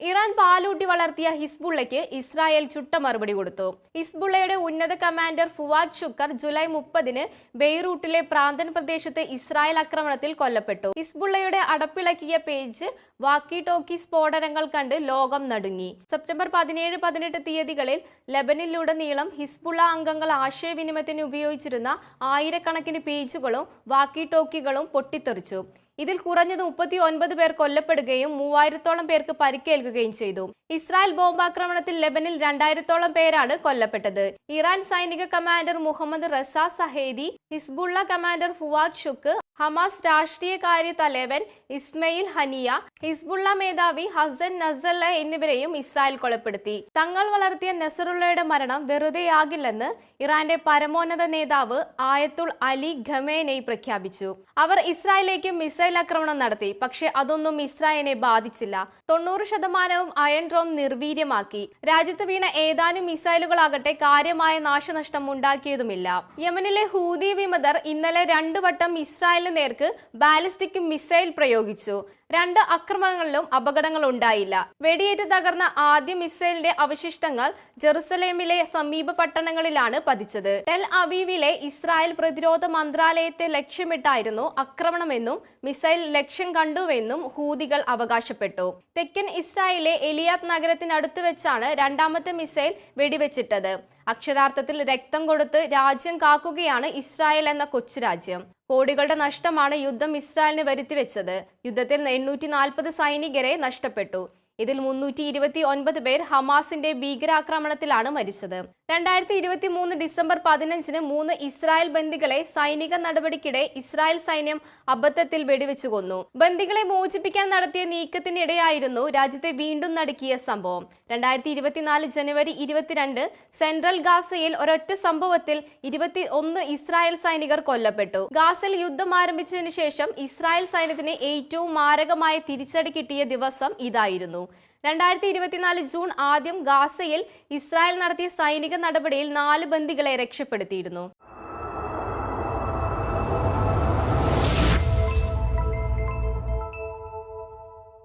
Iran പാലൂട്ടി വളർത്തിയ ഹിസ്ബുള്ളയ്ക്ക് Israel ചുട്ട മറുപടി കൊടുത്തു. ഹിസ്ബുള്ളയുടെ ഉന്നത കമാൻഡർ ഫുവാദ് ഷുക്കർ ജൂലൈ മുപ്പതിന് ബെയ്റൂട്ടിലെ പ്രാന്തൻ പ്രദേശത്ത് ഇസ്രായേൽ ആക്രമണത്തിൽ കൊല്ലപ്പെട്ടു. ഹിസ്ബുള്ളയുടെ അടപ്പിളക്കിയ പേജ് വാക്കി ടോക്കി സ്ഫോടനങ്ങൾ കണ്ട് ലോകം നടുങ്ങി. സെപ്റ്റംബർ പതിനേഴ് പതിനെട്ട് തീയതികളിൽ ലബനിലുടനീളം ഹിസ്ബുള്ള അംഗങ്ങൾ ആശയവിനിമയത്തിന് ഉപയോഗിച്ചിരുന്ന ആയിരക്കണക്കിന് പേജുകളും വാക്കി ടോക്കികളും പൊട്ടിത്തെറിച്ചു. ഇതിൽ കുറഞ്ഞത് മുപ്പത്തി ഒൻപത് പേർ കൊല്ലപ്പെടുകയും മൂവായിരത്തോളം പേർക്ക് പരിക്കേൽക്കുകയും ചെയ്തു. ഇസ്രായേൽ ബോംബാക്രമണത്തിൽ ലെബനിൽ രണ്ടായിരത്തോളം പേരാണ് കൊല്ലപ്പെട്ടത്. ഇറാൻ സൈനിക commander Mohammad Reza Zahedi Hezbollah commander Fuad Shukr Hamas രാഷ്ട്രീയകാര്യ തലവൻ ഇസ്മയിൽ ഹനിയ ഹിസ്ബുള്ള മേധാവി ഹസൻ നസല്ല എന്നിവരെയും ഇസ്രായേൽ കൊലപ്പെടുത്തി. തങ്ങൾ വളർത്തിയ നസറുള്ളയുടെ മരണം വെറുതെയാകില്ലെന്ന് ഇറാന്റെ പരമോന്നത നേതാവ് ആയത്തുൾ അലി ഖമേനൈ പ്രഖ്യാപിച്ചു. അവർ ഇസ്രായേലിലേക്ക് മിസൈൽ ആക്രമണം നടത്തി പക്ഷേ അതൊന്നും ഇസ്രായേലിനെ ബാധിച്ചില്ല. തൊണ്ണൂറ് ശതമാനവും അയൺ ഡ്രോം നിർവീര്യമാക്കി. രാജ്യത്ത് വീണ ഏതാനും മിസൈലുകളാകട്ടെ കാര്യമായ നാശനഷ്ടം ഉണ്ടാക്കിയതുമില്ല. യമനിലെ ഹൂതി വിമതർ ഇന്നലെ രണ്ടു വട്ടം ഇസ്രായേലിന് നേർക്ക് ബാലിസ്റ്റിക് മിസൈൽ പ്രയോഗിച്ചു. രണ്ട് ആക്രമണങ്ങളിലും അപകടങ്ങൾ ഉണ്ടായില്ല വെടിയേറ്റ് തകർന്ന ആദ്യ മിസൈലിന്റെ അവശിഷ്ടങ്ങൾ ജെറുസലേമിലെ സമീപ പട്ടണങ്ങളിലാണ് പതിച്ചത്. ടെൽ അവീവിലെ ഇസ്രായേൽ പ്രതിരോധ മന്ത്രാലയത്തെ ലക്ഷ്യമിട്ടായിരുന്നു ആക്രമണമെന്നും മിസൈൽ ലക്ഷ്യം കണ്ടുവെന്നും ഹൂതികൾ അവകാശപ്പെട്ടു. തെക്കൻ ഇസ്രായേലിലെ എലിയാത്ത് നഗരത്തിനടുത്ത് വെച്ചാണ് രണ്ടാമത്തെ മിസൈൽ വെടിവെച്ചിട്ടത്. അക്ഷരാർത്ഥത്തിൽ രക്തം കൊടുത്ത് രാജ്യം കാക്കുകയാണ് ഇസ്രായേൽ എന്ന കൊച്ചു രാജ്യം. കോടികളുടെ നഷ്ടമാണ് യുദ്ധം ഇസ്രായേലിന് വരുത്തിവെച്ചത്. യുദ്ധത്തിൽ എണ്ണൂറ്റി നാൽപ്പത് സൈനികരെ നഷ്ടപ്പെട്ടു. ഇതിൽ മുന്നൂറ്റി ഇരുപത്തി ഒൻപത് പേർ ഹമാസിന്റെ ഭീകരാക്രമണത്തിലാണ് മരിച്ചത്. രണ്ടായിരത്തി ഇരുപത്തി മൂന്ന് ഡിസംബർ പതിനഞ്ചിന് മൂന്ന് ഇസ്രായേൽ ബന്ദികളെ സൈനിക നടപടിക്കിടെ ഇസ്രായേൽ സൈന്യം അബദ്ധത്തിൽ വെടിവെച്ചു കൊന്നു. ബന്ദികളെ മോചിപ്പിക്കാൻ നടത്തിയ നീക്കത്തിനിടെയായിരുന്നു രാജ്യത്തെ വീണ്ടും നടുക്കിയ സംഭവം. രണ്ടായിരത്തി ഇരുപത്തിനാല് ജനുവരി ഇരുപത്തിരണ്ട് സെൻട്രൽ ഗാസയിൽ ഒരൊറ്റ സംഭവത്തിൽ ഇരുപത്തി ഒന്ന് ഇസ്രായേൽ സൈനികർ കൊല്ലപ്പെട്ടു. ഗാസയിൽ യുദ്ധം ആരംഭിച്ചതിനു ശേഷം ഇസ്രായേൽ സൈന്യത്തിന് ഏറ്റവും മാരകമായ തിരിച്ചടി കിട്ടിയ ദിവസം ഇതായിരുന്നു. രണ്ടായിരത്തി ഇരുപത്തിനാല് ജൂൺ ആദ്യം ഗാസയിൽ ഇസ്രായേൽ നടത്തിയ സൈനിക നടപടിയിൽ നാല് ബന്ദികളെ രക്ഷപ്പെടുത്തിയിരുന്നു.